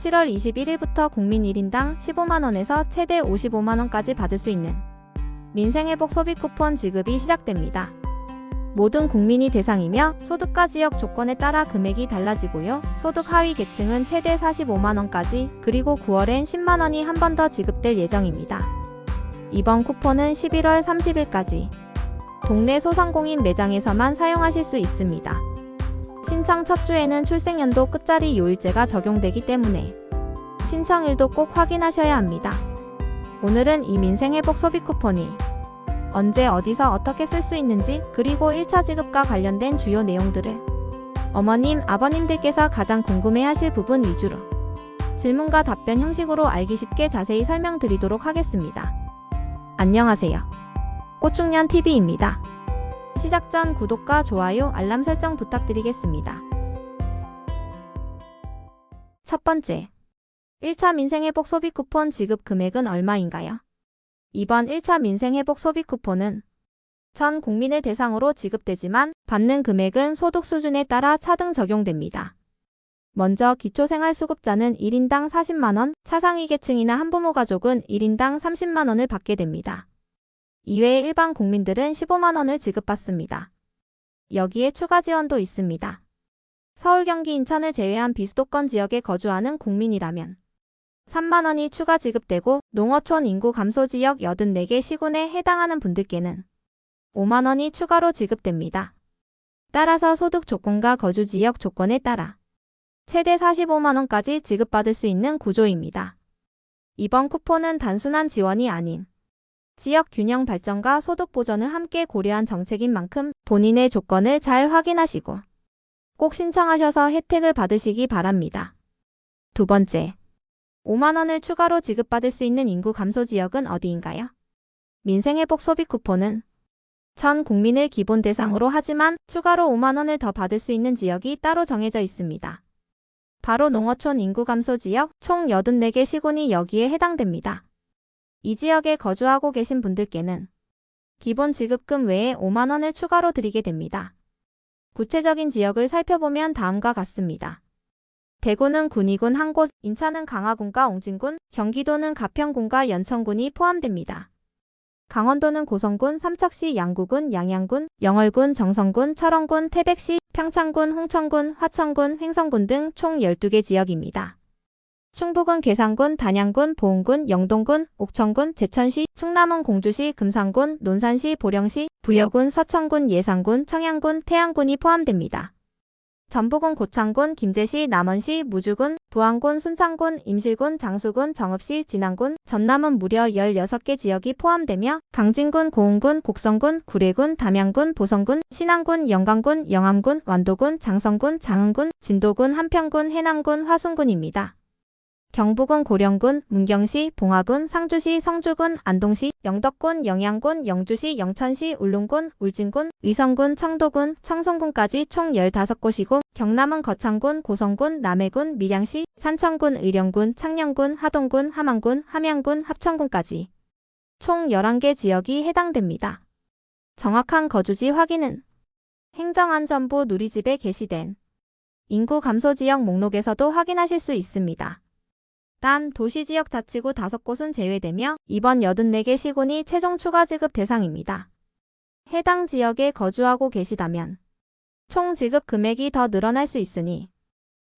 7월 21일부터 국민 1인당 15만원에서 최대 55만원까지 받을 수 있는 민생회복 소비 쿠폰 지급이 시작됩니다. 모든 국민이 대상이며 소득과 지역 조건에 따라 금액이 달라지고요. 소득 하위 계층은 최대 45만원까지 그리고 9월엔 10만원이 한 번 더 지급될 예정입니다. 이번 쿠폰은 11월 30일까지 동네 소상공인 매장에서만 사용하실 수 있습니다. 신청 첫 주에는 출생연도 끝자리 요일제가 적용되기 때문에 신청일도 꼭 확인하셔야 합니다. 오늘은 이 민생회복 소비 쿠폰이 언제 어디서 어떻게 쓸 수 있는지 그리고 1차 지급과 관련된 주요 내용들을 어머님, 아버님들께서 가장 궁금해 하실 부분 위주로 질문과 답변 형식으로 알기 쉽게 자세히 설명드리도록 하겠습니다. 안녕하세요. 꽃중년TV입니다. 시작 전 구독과 좋아요, 알람 설정 부탁드리겠습니다. 첫 번째. 1차 민생회복 소비 쿠폰 지급 금액은 얼마인가요? 이번 1차 민생회복 소비 쿠폰은 전 국민을 대상으로 지급되지만 받는 금액은 소득 수준에 따라 차등 적용됩니다. 먼저 기초생활수급자는 1인당 40만원, 차상위 계층이나 한부모 가족은 1인당 30만원을 받게 됩니다. 이외에 일반 국민들은 15만 원을 지급받습니다. 여기에 추가 지원도 있습니다. 서울, 경기, 인천을 제외한 비수도권 지역에 거주하는 국민이라면 3만 원이 추가 지급되고 농어촌 인구 감소 지역 84개 시군에 해당하는 분들께는 5만 원이 추가로 지급됩니다. 따라서 소득 조건과 거주 지역 조건에 따라 최대 45만 원까지 지급받을 수 있는 구조입니다. 이번 쿠폰은 단순한 지원이 아닌 지역 균형 발전과 소득 보전을 함께 고려한 정책인 만큼 본인의 조건을 잘 확인하시고 꼭 신청하셔서 혜택을 받으시기 바랍니다. 두 번째, 5만 원을 추가로 지급받을 수 있는 인구 감소 지역은 어디인가요? 민생회복 소비 쿠폰은 전 국민을 기본 대상으로 하지만 추가로 5만 원을 더 받을 수 있는 지역이 따로 정해져 있습니다. 바로 농어촌 인구 감소 지역 총 84개 시군이 여기에 해당됩니다. 이 지역에 거주하고 계신 분들께는 기본 지급금 외에 5만원을 추가로 드리게 됩니다. 구체적인 지역을 살펴보면 다음과 같습니다. 대구는 군위군 한 곳, 인천은 강화군과 옹진군, 경기도는 가평군과 연천군이 포함됩니다. 강원도는 고성군, 삼척시, 양구군, 양양군, 영월군, 정성군, 철원군, 태백시, 평창군, 홍천군, 화천군, 횡성군 등 총 12개 지역입니다. 충북은 괴산군, 단양군, 보은군, 영동군, 옥천군, 제천시, 충남은 공주시, 금산군, 논산시, 보령시, 부여군, 서천군, 예산군, 청양군, 태안군이 포함됩니다. 전북은 고창군, 김제시, 남원시, 무주군, 부안군, 순창군, 임실군, 장수군, 정읍시, 진안군, 전남은 무려 16개 지역이 포함되며 강진군, 고흥군, 곡성군, 구례군, 담양군, 보성군, 신안군, 영광군, 영암군, 완도군, 장성군, 장흥군, 진도군, 한평군, 해남군, 화순군입니다. 경북은 고령군, 문경시, 봉화군, 상주시, 성주군, 안동시, 영덕군, 영양군, 영주시, 영천시, 울릉군, 울진군, 의성군, 청도군, 청송군까지 총 15곳이고 경남은 거창군, 고성군, 남해군, 밀양시, 산청군, 의령군, 창녕군, 하동군, 함안군, 함양군, 합천군까지 총 11개 지역이 해당됩니다. 정확한 거주지 확인은 행정안전부 누리집에 게시된 인구 감소 지역 목록에서도 확인하실 수 있습니다. 단 도시지역 자치구 5곳은 제외되며 이번 84개 시군이 최종 추가 지급 대상입니다. 해당 지역에 거주하고 계시다면 총 지급 금액이 더 늘어날 수 있으니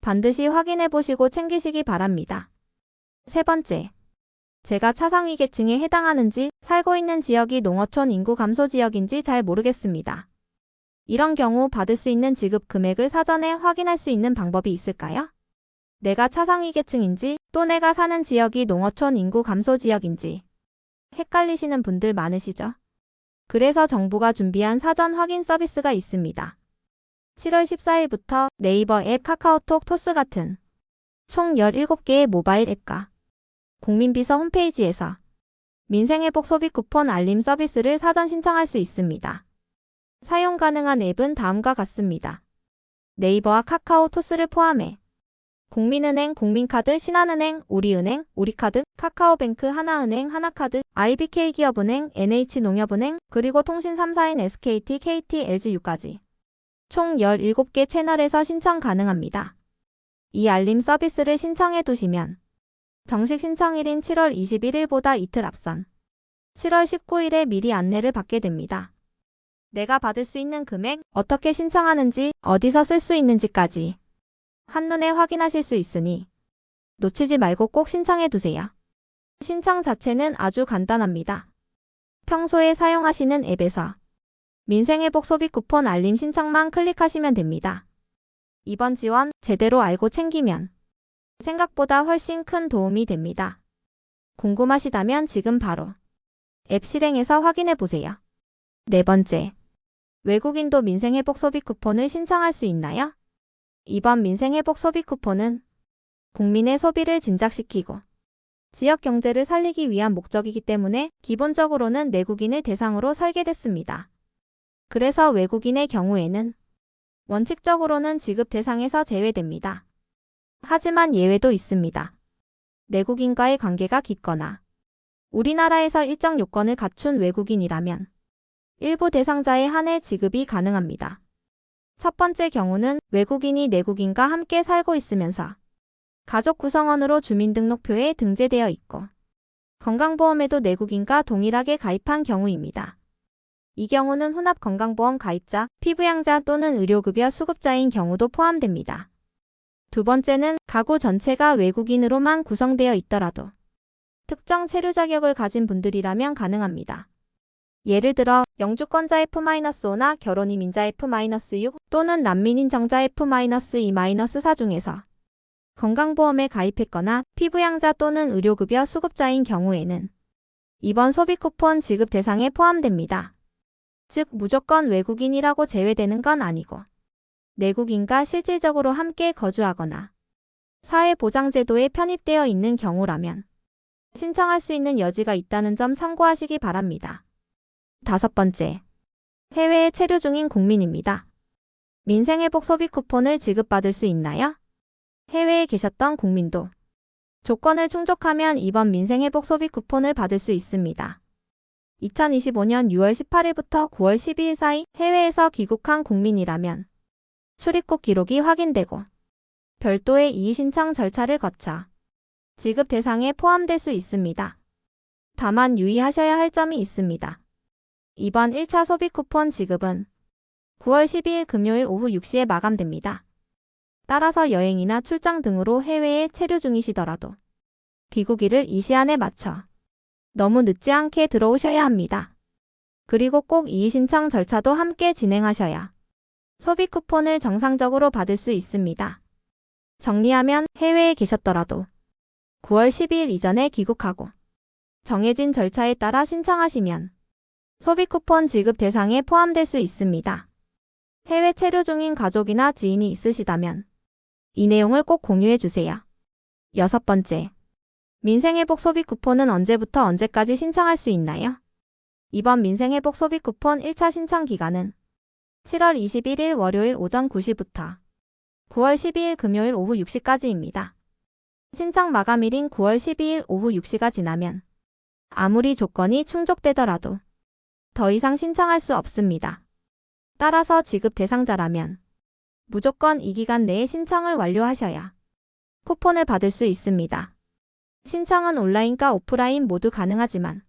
반드시 확인해 보시고 챙기시기 바랍니다. 세 번째, 제가 차상위 계층에 해당하는지 살고 있는 지역이 농어촌 인구 감소 지역인지 잘 모르겠습니다. 이런 경우 받을 수 있는 지급 금액을 사전에 확인할 수 있는 방법이 있을까요? 내가 차상위 계층인지 또 내가 사는 지역이 농어촌 인구 감소 지역인지 헷갈리시는 분들 많으시죠? 그래서 정부가 준비한 사전 확인 서비스가 있습니다. 7월 14일부터 네이버 앱, 카카오톡, 토스 같은 총 17개의 모바일 앱과 국민비서 홈페이지에서 민생회복 소비 쿠폰 알림 서비스를 사전 신청할 수 있습니다. 사용 가능한 앱은 다음과 같습니다. 네이버와 카카오 토스를 포함해 국민은행, 국민카드, 신한은행, 우리은행, 우리카드, 카카오뱅크, 하나은행, 하나카드, IBK기업은행, NH농협은행, 그리고 통신 3사인 SKT, KT, LGU까지 총 17개 채널에서 신청 가능합니다. 이 알림 서비스를 신청해 두시면 정식 신청일인 7월 21일보다 이틀 앞선 7월 19일에 미리 안내를 받게 됩니다. 내가 받을 수 있는 금액, 어떻게 신청하는지, 어디서 쓸 수 있는지까지 한눈에 확인하실 수 있으니 놓치지 말고 꼭 신청해 두세요. 신청 자체는 아주 간단합니다. 평소에 사용하시는 앱에서 민생회복 소비 쿠폰 알림 신청만 클릭하시면 됩니다. 이번 지원 제대로 알고 챙기면 생각보다 훨씬 큰 도움이 됩니다. 궁금하시다면 지금 바로 앱 실행해서 확인해 보세요. 네 번째. 외국인도 민생회복 소비 쿠폰을 신청할 수 있나요? 이번 민생회복 소비 쿠폰은 국민의 소비를 진작시키고 지역 경제를 살리기 위한 목적이기 때문에 기본적으로는 내국인을 대상으로 설계됐습니다. 그래서 외국인의 경우에는 원칙적으로는 지급 대상에서 제외됩니다. 하지만 예외도 있습니다. 내국인과의 관계가 깊거나 우리나라에서 일정 요건을 갖춘 외국인이라면 일부 대상자에 한해 지급이 가능합니다. 첫 번째 경우는 외국인이 내국인과 함께 살고 있으면서 가족 구성원으로 주민등록표에 등재되어 있고 건강보험에도 내국인과 동일하게 가입한 경우입니다. 이 경우는 혼합 건강보험 가입자, 피부양자 또는 의료급여 수급자인 경우도 포함됩니다. 두 번째는 가구 전체가 외국인으로만 구성되어 있더라도 특정 체류 자격을 가진 분들이라면 가능합니다. 예를 들어 영주권자 F-5나 결혼 이 민자 F-6 또는 난민인 정자 F-2-4 중에서 건강보험에 가입했거나 피부양자 또는 의료급여 수급자인 경우에는 이번 소비 쿠폰 지급 대상에 포함됩니다. 즉 무조건 외국인이라고 제외되는 건 아니고 내국인과 실질적으로 함께 거주하거나 사회보장제도에 편입되어 있는 경우라면 신청할 수 있는 여지가 있다는 점 참고하시기 바랍니다. 다섯 번째. 해외에 체류 중인 국민입니다. 민생회복 소비 쿠폰을 지급받을 수 있나요? 해외에 계셨던 국민도 조건을 충족하면 이번 민생회복 소비 쿠폰을 받을 수 있습니다. 2025년 6월 18일부터 9월 12일 사이 해외에서 귀국한 국민이라면 출입국 기록이 확인되고 별도의 이의신청 절차를 거쳐 지급 대상에 포함될 수 있습니다. 다만 유의하셔야 할 점이 있습니다. 이번 1차 소비 쿠폰 지급은 9월 12일 금요일 오후 6시에 마감됩니다. 따라서 여행이나 출장 등으로 해외에 체류 중이시더라도 귀국일을 이 시한에 맞춰 너무 늦지 않게 들어오셔야 합니다. 그리고 꼭 이의신청 절차도 함께 진행하셔야 소비 쿠폰을 정상적으로 받을 수 있습니다. 정리하면 해외에 계셨더라도 9월 12일 이전에 귀국하고 정해진 절차에 따라 신청하시면 소비 쿠폰 지급 대상에 포함될 수 있습니다. 해외 체류 중인 가족이나 지인이 있으시다면 이 내용을 꼭 공유해 주세요. 여섯 번째. 민생회복 소비 쿠폰은 언제부터 언제까지 신청할 수 있나요? 이번 민생회복 소비 쿠폰 1차 신청 기간은 7월 21일 월요일 오전 9시부터 9월 12일 금요일 오후 6시까지입니다. 신청 마감일인 9월 12일 오후 6시가 지나면 아무리 조건이 충족되더라도 더 이상 신청할 수 없습니다. 따라서 지급 대상자라면 무조건 이 기간 내에 신청을 완료하셔야 쿠폰을 받을 수 있습니다. 신청은 온라인과 오프라인 모두 가능하지만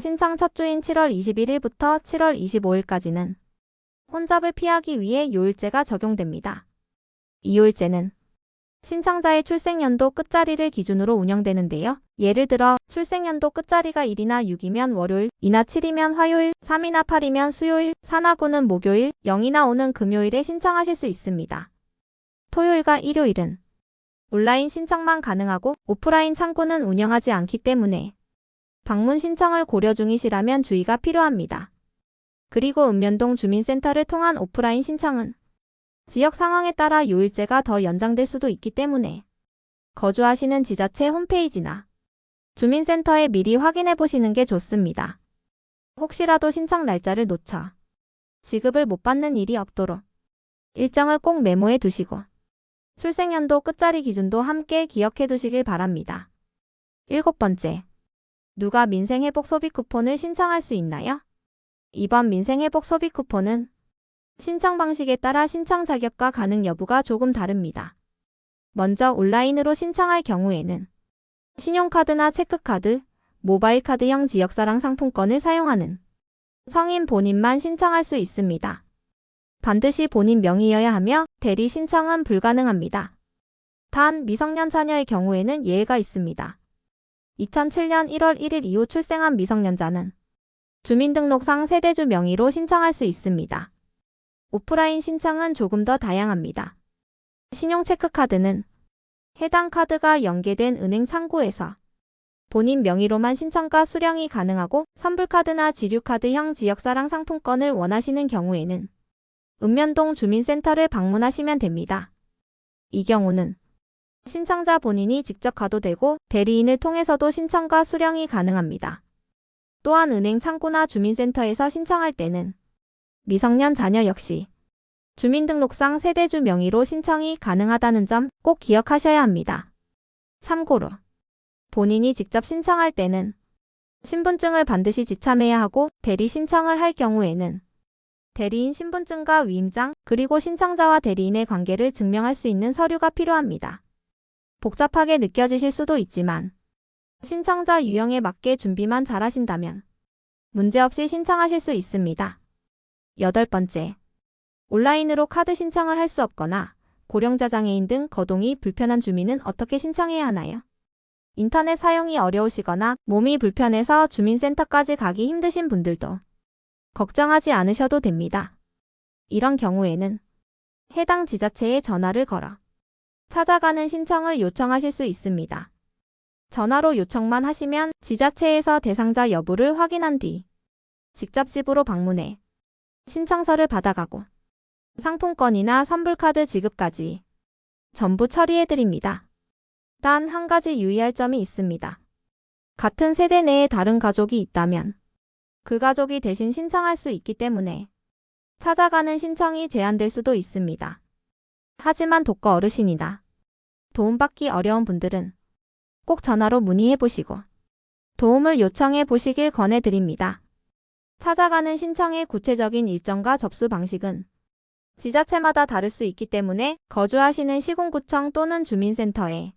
신청 첫 주인 7월 21일부터 7월 25일까지는 혼잡을 피하기 위해 요일제가 적용됩니다. 이 요일제는 신청자의 출생연도 끝자리를 기준으로 운영되는데요. 예를 들어 출생연도 끝자리가 1이나 6이면 월요일, 2나 7이면 화요일, 3이나 8이면 수요일, 4나 9는 목요일, 0이나 5는 금요일에 신청하실 수 있습니다. 토요일과 일요일은 온라인 신청만 가능하고 오프라인 창구는 운영하지 않기 때문에 방문 신청을 고려 중이시라면 주의가 필요합니다. 그리고 읍면동 주민센터를 통한 오프라인 신청은 지역 상황에 따라 요일제가 더 연장될 수도 있기 때문에 거주하시는 지자체 홈페이지나 주민센터에 미리 확인해 보시는 게 좋습니다. 혹시라도 신청 날짜를 놓쳐 지급을 못 받는 일이 없도록 일정을 꼭 메모해 두시고 출생연도 끝자리 기준도 함께 기억해 두시길 바랍니다. 일곱 번째. 누가 민생회복 소비 쿠폰을 신청할 수 있나요? 이번 민생회복 소비 쿠폰은 신청 방식에 따라 신청 자격과 가능 여부가 조금 다릅니다. 먼저 온라인으로 신청할 경우에는 신용카드나 체크카드, 모바일 카드형 지역사랑 상품권을 사용하는 성인 본인만 신청할 수 있습니다. 반드시 본인 명의여야 하며 대리 신청은 불가능합니다. 단 미성년 자녀의 경우에는 예외가 있습니다. 2007년 1월 1일 이후 출생한 미성년자는 주민등록상 세대주 명의로 신청할 수 있습니다. 오프라인 신청은 조금 더 다양합니다. 신용체크카드는 해당 카드가 연계된 은행 창구에서 본인 명의로만 신청과 수령이 가능하고 선불카드나 지류카드형 지역사랑 상품권을 원하시는 경우에는 읍면동 주민센터를 방문하시면 됩니다. 이 경우는 신청자 본인이 직접 가도 되고 대리인을 통해서도 신청과 수령이 가능합니다. 또한 은행 창구나 주민센터에서 신청할 때는 미성년 자녀 역시 주민등록상 세대주 명의로 신청이 가능하다는 점 꼭 기억하셔야 합니다. 참고로 본인이 직접 신청할 때는 신분증을 반드시 지참해야 하고 대리 신청을 할 경우에는 대리인 신분증과 위임장 그리고 신청자와 대리인의 관계를 증명할 수 있는 서류가 필요합니다. 복잡하게 느껴지실 수도 있지만 신청자 유형에 맞게 준비만 잘하신다면 문제없이 신청하실 수 있습니다. 여덟 번째, 온라인으로 카드 신청을 할 수 없거나 고령자 장애인 등 거동이 불편한 주민은 어떻게 신청해야 하나요? 인터넷 사용이 어려우시거나 몸이 불편해서 주민센터까지 가기 힘드신 분들도 걱정하지 않으셔도 됩니다. 이런 경우에는 해당 지자체에 전화를 걸어 찾아가는 신청을 요청하실 수 있습니다. 전화로 요청만 하시면 지자체에서 대상자 여부를 확인한 뒤 직접 집으로 방문해 신청서를 받아가고 상품권이나 선불카드 지급까지 전부 처리해드립니다. 단 한 가지 유의할 점이 있습니다. 같은 세대 내에 다른 가족이 있다면 그 가족이 대신 신청할 수 있기 때문에 찾아가는 신청이 제한될 수도 있습니다. 하지만 독거 어르신이나 도움받기 어려운 분들은 꼭 전화로 문의해 보시고 도움을 요청해 보시길 권해드립니다. 찾아가는 신청의 구체적인 일정과 접수 방식은 지자체마다 다를 수 있기 때문에 거주하시는 시군구청 또는 주민센터에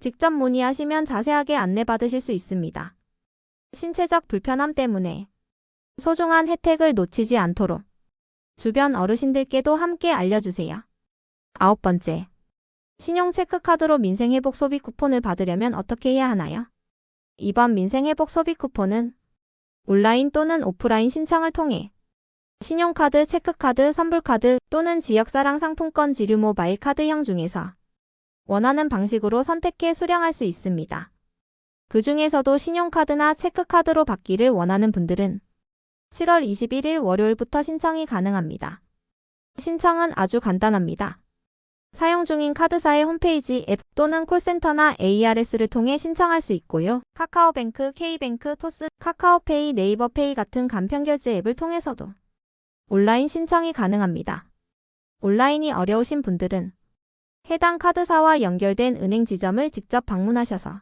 직접 문의하시면 자세하게 안내받으실 수 있습니다. 신체적 불편함 때문에 소중한 혜택을 놓치지 않도록 주변 어르신들께도 함께 알려주세요. 아홉 번째. 신용체크카드로 민생회복 소비 쿠폰을 받으려면 어떻게 해야 하나요? 이번 민생회복 소비 쿠폰은 온라인 또는 오프라인 신청을 통해 신용카드, 체크카드, 선불카드 또는 지역사랑 상품권 지류 모바일 카드형 중에서 원하는 방식으로 선택해 수령할 수 있습니다. 그 중에서도 신용카드나 체크카드로 받기를 원하는 분들은 7월 21일 월요일부터 신청이 가능합니다. 신청은 아주 간단합니다. 사용 중인 카드사의 홈페이지 앱 또는 콜센터나 ARS를 통해 신청할 수 있고요. 카카오뱅크, K뱅크, 토스, 카카오페이, 네이버페이 같은 간편결제 앱을 통해서도 온라인 신청이 가능합니다. 온라인이 어려우신 분들은 해당 카드사와 연결된 은행 지점을 직접 방문하셔서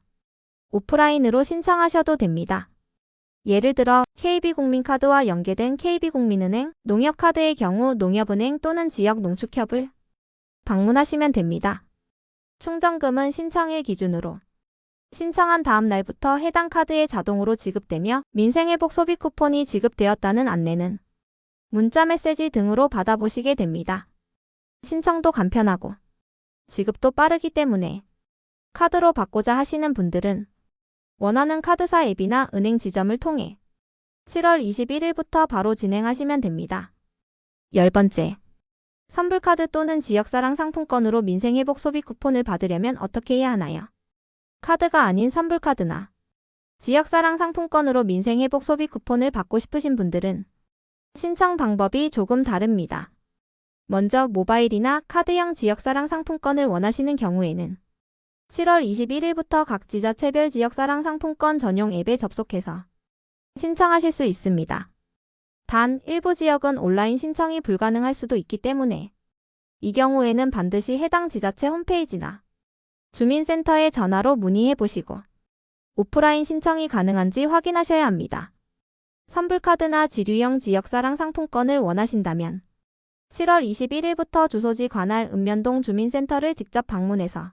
오프라인으로 신청하셔도 됩니다. 예를 들어 KB국민카드와 연계된 KB국민은행, 농협카드의 경우 농협은행 또는 지역농축협을 방문하시면 됩니다. 충전금은 신청일 기준으로 신청한 다음 날부터 해당 카드에 자동으로 지급되며 민생회복 소비 쿠폰이 지급되었다는 안내는 문자 메시지 등으로 받아보시게 됩니다. 신청도 간편하고 지급도 빠르기 때문에 카드로 받고자 하시는 분들은 원하는 카드사 앱이나 은행 지점을 통해 7월 21일부터 바로 진행하시면 됩니다. 열 번째. 선불카드 또는 지역사랑 상품권으로 민생회복 소비 쿠폰을 받으려면 어떻게 해야 하나요? 카드가 아닌 선불카드나 지역사랑 상품권으로 민생회복 소비 쿠폰을 받고 싶으신 분들은 신청 방법이 조금 다릅니다. 먼저 모바일이나 카드형 지역사랑 상품권을 원하시는 경우에는 7월 21일부터 각 지자체별 지역사랑 상품권 전용 앱에 접속해서 신청하실 수 있습니다. 단 일부 지역은 온라인 신청이 불가능할 수도 있기 때문에 이 경우에는 반드시 해당 지자체 홈페이지나 주민센터에 전화로 문의해 보시고 오프라인 신청이 가능한지 확인하셔야 합니다. 선불카드나 지류형 지역사랑 상품권을 원하신다면 7월 21일부터 주소지 관할 읍면동 주민센터를 직접 방문해서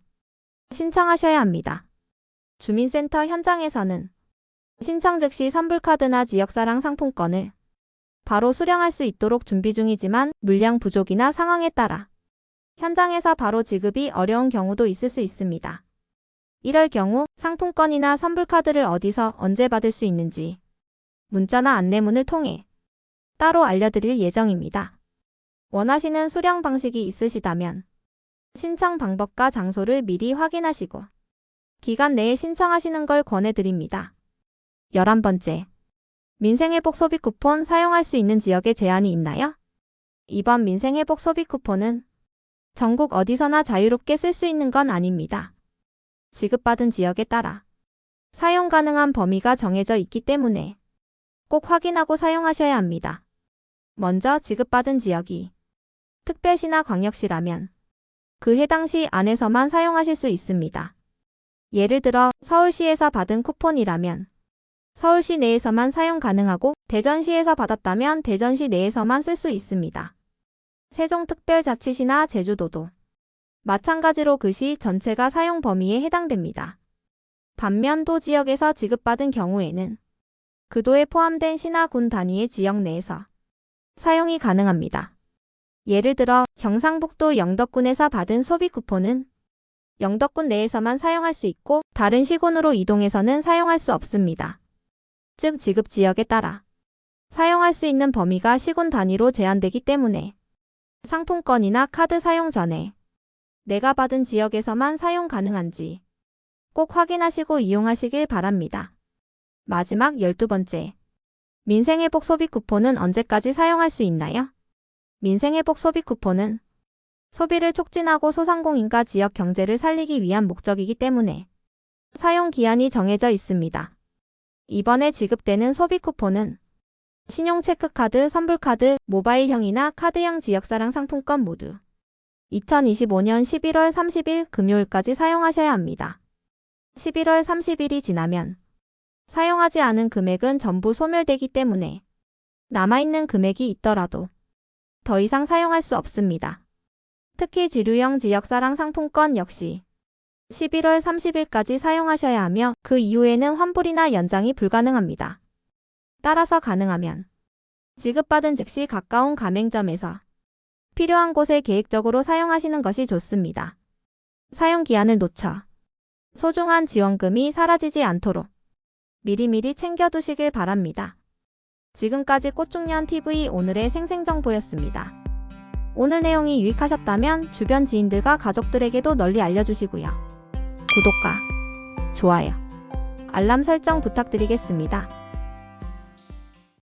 신청하셔야 합니다. 주민센터 현장에서는 신청 즉시 선불카드나 지역사랑 상품권을 바로 수령할 수 있도록 준비 중이지만 물량 부족이나 상황에 따라 현장에서 바로 지급이 어려운 경우도 있을 수 있습니다. 이럴 경우 상품권이나 선불카드를 어디서 언제 받을 수 있는지 문자나 안내문을 통해 따로 알려드릴 예정입니다. 원하시는 수령 방식이 있으시다면 신청 방법과 장소를 미리 확인하시고 기간 내에 신청하시는 걸 권해드립니다. 11번째. 민생회복 소비 쿠폰 사용할 수 있는 지역에 제한이 있나요? 이번 민생회복 소비 쿠폰은 전국 어디서나 자유롭게 쓸 수 있는 건 아닙니다. 지급받은 지역에 따라 사용 가능한 범위가 정해져 있기 때문에 꼭 확인하고 사용하셔야 합니다. 먼저 지급받은 지역이 특별시나 광역시라면 그 해당 시 안에서만 사용하실 수 있습니다. 예를 들어 서울시에서 받은 쿠폰이라면 서울시 내에서만 사용 가능하고 대전시에서 받았다면 대전시 내에서만 쓸 수 있습니다. 세종특별자치시나 제주도도 마찬가지로 그 시 전체가 사용 범위에 해당됩니다. 반면 도 지역에서 지급받은 경우에는 그 도에 포함된 시나 군 단위의 지역 내에서 사용이 가능합니다. 예를 들어 경상북도 영덕군에서 받은 소비 쿠폰은 영덕군 내에서만 사용할 수 있고 다른 시군으로 이동해서는 사용할 수 없습니다. 즉 지급 지역에 따라 사용할 수 있는 범위가 시군 단위로 제한되기 때문에 상품권이나 카드 사용 전에 내가 받은 지역에서만 사용 가능한지 꼭 확인하시고 이용하시길 바랍니다. 마지막 12번째. 민생회복 소비 쿠폰은 언제까지 사용할 수 있나요? 민생회복 소비 쿠폰은 소비를 촉진하고 소상공인과 지역 경제를 살리기 위한 목적이기 때문에 사용 기한이 정해져 있습니다. 이번에 지급되는 소비 쿠폰은 신용체크카드, 선불카드, 모바일형이나 카드형 지역사랑 상품권 모두 2025년 11월 30일 금요일까지 사용하셔야 합니다. 11월 30일이 지나면 사용하지 않은 금액은 전부 소멸되기 때문에 남아있는 금액이 있더라도 더 이상 사용할 수 없습니다. 특히 지류형 지역사랑 상품권 역시 11월 30일까지 사용하셔야 하며 그 이후에는 환불이나 연장이 불가능합니다. 따라서 가능하면 지급받은 즉시 가까운 가맹점에서 필요한 곳에 계획적으로 사용하시는 것이 좋습니다. 사용 기한을 놓쳐 소중한 지원금이 사라지지 않도록 미리미리 챙겨두시길 바랍니다. 지금까지 꽃중년 TV 오늘의 생생정보였습니다. 오늘 내용이 유익하셨다면 주변 지인들과 가족들에게도 널리 알려주시고요. 구독과 좋아요, 알람 설정 부탁드리겠습니다.